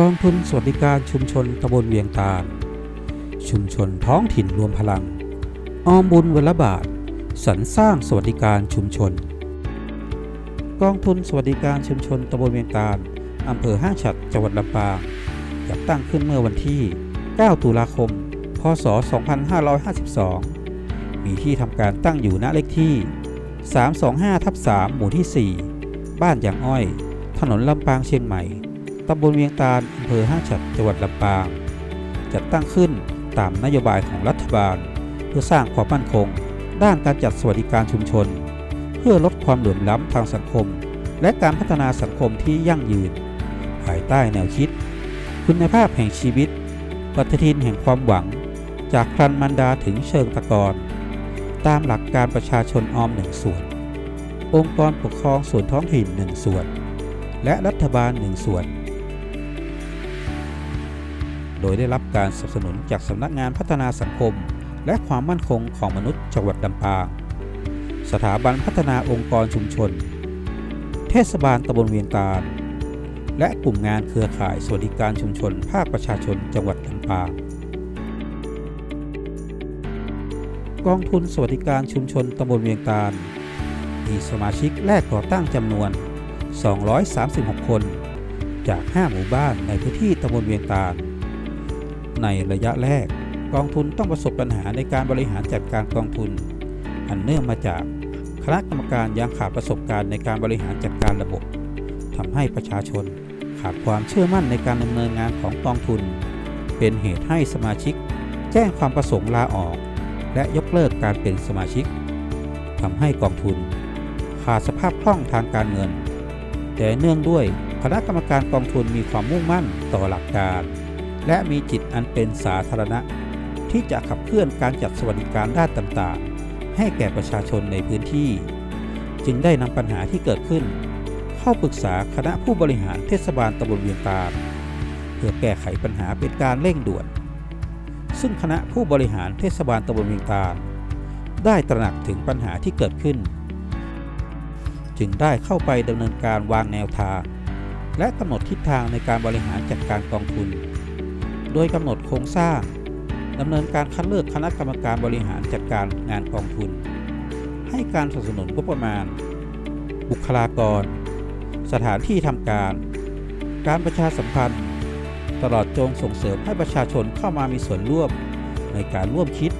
กองทุนสวัสดิการชุมชนตำบลเวียงตาล ชุมชนท้องถิ่นรวมพลัง ออมบุญวลบาทสรรสร้างสวัสดิการชุมชน กองทุนสวัสดิการชุมชนตำบลเวียงตาลอำเภอห้างฉัดจังหวัดลำปางจัดตั้งขึ้นเมื่อวันที่ 9 ตุลาคม พศ 2552 มีที่ทำการตั้งอยู่ณเลขที่ 325ทับ3หมู่ที่ 4 บ้านยางอ้อย ถนนลำปางเชียงใหม่ ตำบลเวียงตาลอำเภอห้างฉัดจังหวัดลำปาง จัดตั้งขึ้นตามนโยบายของรัฐบาล เพื่อสร้างความมั่นคง ด้านการจัดสวัสดิการชุมชน เพื่อลดความเหลื่อมล้ำทางสังคม และการพัฒนาสังคมที่ยั่งยืน ภายใต้แนวคิด คุณภาพแห่งชีวิต ปฏิทินแห่งความหวัง จากครันมันดาถึงเชิงตะกอนตามหลักการประชาชนออมหนึ่งส่วน องค์กรปกครองส่วนท้องถิ่นหนึ่งส่วน และรัฐบาลหนึ่งส่วน โดยได้รับการสนับสนุนจากสำนักงานพัฒนาสังคม และความมั่นคงของมนุษย์จังหวัดลำปาง สถาบันพัฒนาองค์กรชุมชน เทศบาลตำบลเวียงตาล และกลุ่มงานเครือข่ายสวัสดิการชุมชน ภาคประชาชนจังหวัดลำปาง กองทุนสวัสดิการชุมชนตำบลเวียงตาล มีสมาชิกแรกก่อตั้งจำนวน 236 คนจาก 5 หมู่บ้านในพื้นที่ตำบลเวียงตาล ในระยะแรก กองทุนต้องประสบปัญหาในการบริหารจัดการกองทุน อันเนื่องมาจากคณะกรรมการยังขาดประสบการณ์ในการบริหารจัดการระบบทำให้ประชาชนขาดความเชื่อมั่นในการดำเนินงานของกองทุน เป็นเหตุให้สมาชิก แจ้งความประสงค์ลาออก และยกเลิกการเป็นสมาชิกทำให้กองทุน ขาดสภาพคล่องทางการเงิน แต่เนื่องด้วยคณะกรรมการกองทุนมีความมุ่งมั่นต่อหลักการ และมีจิตอันเป็นสาธารณะ ที่จะขับเคลื่อนการจัดสวัสดิการด้านต่างๆ ให้แก่ประชาชนในพื้นที่ จึงได้นำปัญหาที่เกิดขึ้น เข้าปรึกษาคณะผู้บริหารเทศบาลตำบลเวียงตาลเพื่อแก้ไขปัญหาเป็นการเร่งด่วน ซึ่งคณะผู้บริหารเทศบาลตำบลเวียงตาลได้ตระหนักถึงปัญหาที่เกิดขึ้น จึงได้เข้าไปดำเนินการวางแนวทาง และกำหนดทิศทางในการบริหารจัดการกองทุน โดยกำหนดโครงสร้างดำเนินการคัดเลือกคณะกรรมการบริหารจัดการงานกองทุน ให้การสนับสนุนงบประมาณ บุคลากร สถานที่ทำการ การประชาสัมพันธ์ ตลอดจงส่งเสริมให้ประชาชนเข้ามามีส่วนร่วม ในการร่วมคิด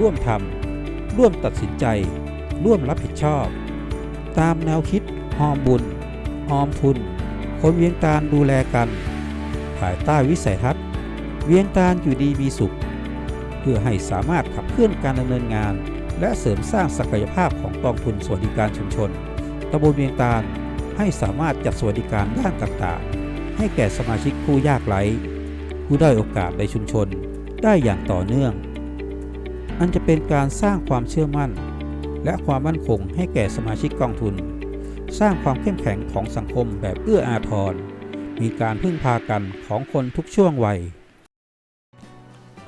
ร่วมทำร่วมตัดสินใจ ร่วมรับผิดชอบ ตามแนวคิดหอมบุญออมทุน คนเวียงตาลดูแลกัน ภายใต้วิสัยทัศน์ เวียงตาลอยู่ดีมีสุข เพื่อให้สามารถขับเคลื่อนการดำเนินงาน และเสริมสร้างศักยภาพของกองทุนสวัสดิการชุมชนตำบลเวียงตาลให้สามารถจัดสวัสดิการด้านต่างๆ ให้แก่สมาชิกผู้ยากไร้ ผู้ได้โอกาสในชุมชนได้อย่างต่อเนื่อง อันจะเป็นการสร้างความเชื่อมั่น และความมั่นคงให้แก่สมาชิกกองทุน สร้างความเข้มแข็งของสังคมแบบเอื้ออาทร มีการพึ่งพากันของคนทุกช่วงวัย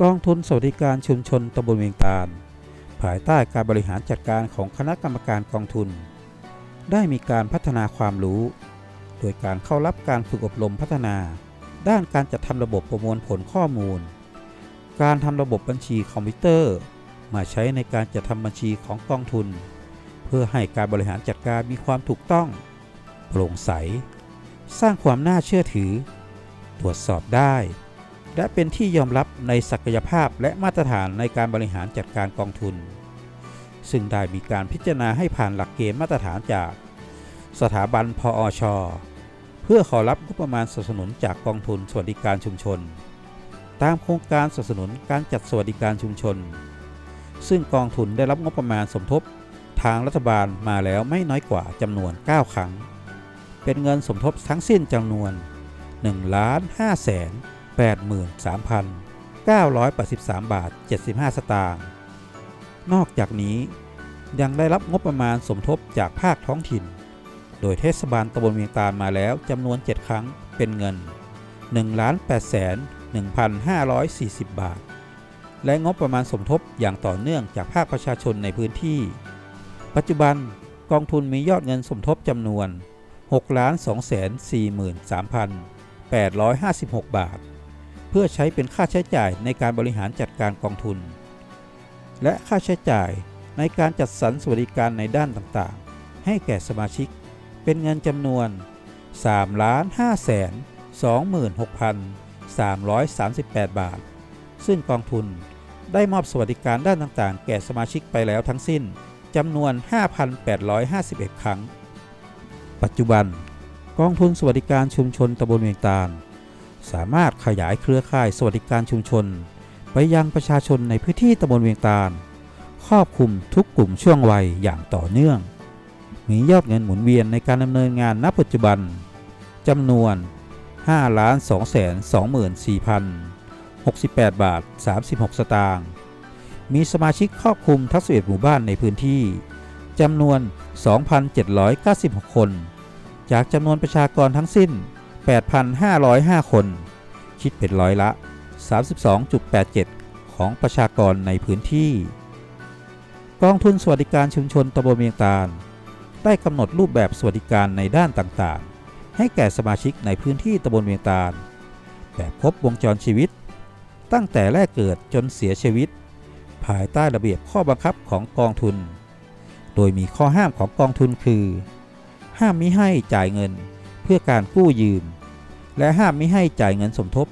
กองทุนสวัสดิการชุมชนตำบลเวียงตาล ภายใต้การบริหารจัดการของคณะกรรมการกองทุน ได้มีการพัฒนาความรู้ โดยการเข้ารับการฝึกอบรมพัฒนา ด้านการจัดทำระบบประมวลผลข้อมูล การทำระบบบัญชีคอมพิวเตอร์ มาใช้ในการจัดทำบัญชีของกองทุน เพื่อให้การบริหารจัดการมีความถูกต้อง โปร่งใส สร้างความน่าเชื่อถือ ตรวจสอบได้ และเป็นที่ยอมรับในศักยภาพและมาตรฐานในการบริหารจัดการกองทุน ซึ่งได้มีการพิจารณาให้ผ่านหลักเกณฑ์มาตรฐานจาก สถาบันพออช เพื่อขอรับงบประมาณสนับสนุนจากกองทุนสวัสดิการชุมชน ตามโครงการสนับสนุนการจัดสวัสดิการชุมชน ซึ่งกองทุนได้รับงบประมาณสมทบทางรัฐบาลมาแล้วไม่น้อยกว่าจำนวน 9 ครั้ง เป็นเงินสมทบทั้งสิ้นจำนวน1ล้าน5แสน 83,983 บาท 75 สตางค์ นอกจากนี้ยังได้รับงบประมาณสมทบจากภาคท้องถิ่น โดยเทศบาลตำบลเวียงตาลมาแล้วจำนวน 7 ครั้งเป็นเงิน1ล้าน8แสน1,540 บาท และงบประมาณสมทบอย่างต่อเนื่องจากภาคประชาชนในพื้นที่ ปัจจุบันกองทุนมียอดเงินสมทบจำนวน6ล้าน2แสน43,000 856 บาท เพื่อใช้เป็นค่าใช้จ่ายในการบริหารจัดการกองทุน และค่าใช้จ่ายในการจัดสรรสวัสดิการในด้านต่างๆ ให้แก่สมาชิก เป็นเงินจำนวน 3 5 2 6 338 บาท ซึ่งกองทุนได้มอบสวัสดิการด้านต่างๆ แก่สมาชิกไปแล้วทั้งสิ้นจำนวน 5,851 ครั้ง ปัจจุบัน กองทุนสวัสดิการชุมชนตำบลเวียงตาล สามารถขยายเครือข่ายสวัสดิการชุมชน ไปยังประชาชนในพื้นที่ตำบลเวียงตาล ครอบคลุมทุกกลุ่มช่วงวัยอย่างต่อเนื่อง มียอดเงินหมุนเวียนในการดำเนินงานณปัจจุบันจำนวน 5 2 2 4 068 บาท 36 สตางค์ มีสมาชิกครอบคลุมทั้ง11หมู่บ้านในพื้นที่ จำนวน 2,796 คน จากจำนวนประชากรทั้งสิ้น 8,505 คน คิดเป็นร้อยละ 32.87 ของประชากรในพื้นที่ กองทุนสวัสดิการชุมชนตบลเมียงตาล ได้กำหนดรูปแบบสวัสดิการในด้านต่างๆ ให้แก่สมาชิกในพื้นที่ตบลเมียงตาล แบบครบวงจรชีวิต ตั้งแต่แรกเกิดจนเสียชีวิต ภายใต้ระเบียบข้อบังคับของกองทุน โดยมีข้อห้ามของกองทุนคือ ห้ามมิให้จ่ายเงินเพื่อการกู้ยืม และห้ามไมิให้จ่ายเงินสมทบ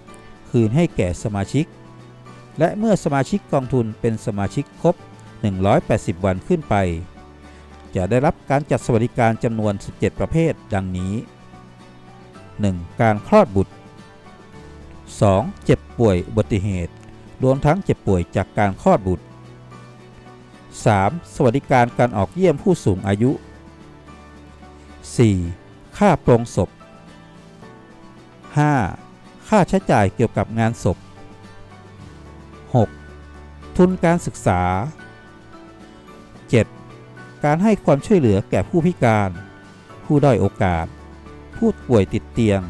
คืนให้แก่สมาชิก และเมื่อสมาชิกกองทุนเป็นสมาชิกครบ 180 วันขึ้นไป จะได้รับการจัดสวัสดิการจำนวน 17 ประเภท ดังนี้ 1. การคลอดบุตร 2. เจ็บป่วยอุบัติเหตุ รวมทั้งเจ็บป่วยจากการคลอดบุตร 3. สวัสดิการการออกเยี่ยมผู้สูงอายุ 4. ค่าโปรงศพ 5. ค่าใช้จ่ายเกี่ยวกับงานศพ 6. ทุนการศึกษา 7. การให้ความช่วยเหลือแก่ผู้พิการ ผู้ด้อยโอกาส ผู้ป่วยติดเตียง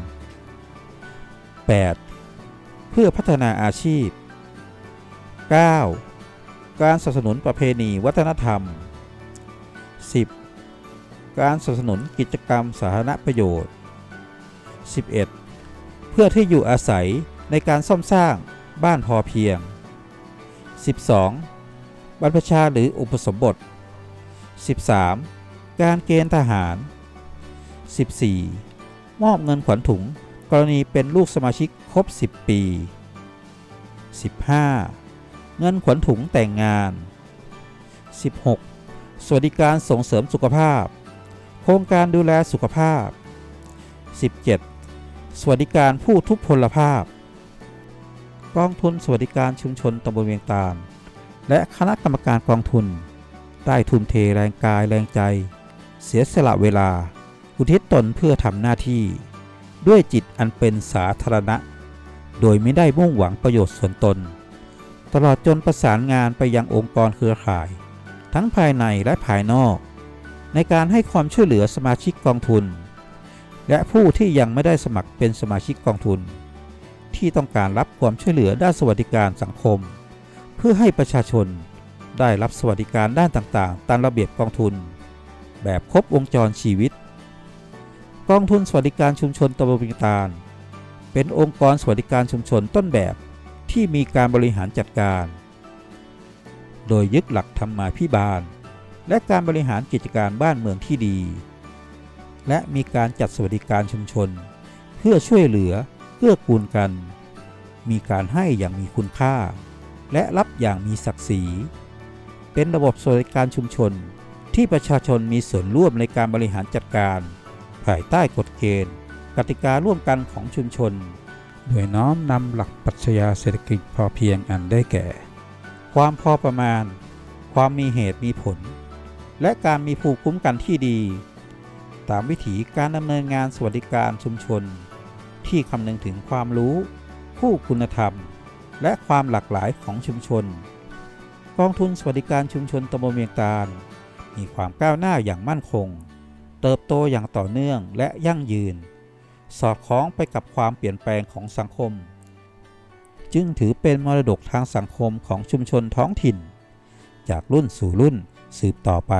8. เพื่อพัฒนาอาชีพ 9. การสนับสนุนประเพณีวัฒนธรรม 10. การสนับสนุนกิจกรรมสาธารณประโยชน์ 11. เพื่อที่อยู่อาศัยในการซ่อมสร้างบ้านพอเพียง 12. บรรพชาหรืออุปสมบท 13. การเกณฑ์ทหาร 14. มอบเงินขวัญถุงกรณีเป็นลูกสมาชิกครบ 10 ปี 15. เงินขวัญถุงแต่งงาน 16. สวัสดิการส่งเสริมสุขภาพ โครงการดูแลสุขภาพ 17. สวัสดิการผู้ทุพพลภาพ กองทุนสวัสดิการชุมชนตำบลเวียงตาล และคณะกรรมการกองทุน ได้ทุ่มเทแรงกายแรงใจ เสียสละเวลา อุทิศตนเพื่อทำหน้าที่ ด้วยจิตอันเป็นสาธารณะ โดยไม่ได้มุ่งหวังประโยชน์ส่วนตน ตลอดจนประสานงานไปยังองค์กรเครือข่าย ทั้งภายในและภายนอก ในการให้ความช่วยเหลือสมาชิกกองทุน และผู้ที่ยังไม่ได้สมัครเป็นสมาชิกกองทุน ที่ต้องการรับความช่วยเหลือด้านสวัสดิการสังคม เพื่อให้ประชาชนได้รับสวัสดิการด้านต่างๆ ตามระเบียบกองทุน แบบครบวงจรชีวิต กองทุนสวัสดิการชุมชนตำบลปิงตาล เป็นองค์กรสวัสดิการชุมชนต้นแบบที่มีการบริหารจัดการ โดยยึดหลักธรรมาภิบาล และการบริหารกิจการบ้านเมืองที่ดี และมีการจัดสวัสดิการชุมชน เพื่อช่วยเหลือเกื้อกูลกัน มีการให้อย่างมีคุณค่า และรับอย่างมีศักดิ์ศรี เป็นระบบสวัสดิการชุมชนที่ประชาชนมีส่วนร่วมในการบริหารจัดการ ภายใต้กฎเกณฑ์ กติการ่วมกันของชุมชน โดยน้อมนำหลักปรัชญาเศรษฐกิจพอเพียงอันได้แก่ ความพอประมาณ ความมีเหตุมีผล และการมีภูมิคุ้มกันที่ดี ตามวิถีการดำเนินงานสวัสดิการชุมชน ที่คำนึงถึงความรู้ ผู้คุณธรรม และความหลากหลายของชุมชน กองทุนสวัสดิการชุมชนตำบลเมียงตาล มีความก้าวหน้าอย่างมั่นคง เติบโตอย่างต่อเนื่องและยั่งยืน สอดคล้องไปกับความเปลี่ยนแปลงของสังคม จึงถือเป็นมรดกทางสังคมของชุมชนท้องถิ่น จากรุ่นสู่รุ่นสืบต่อไป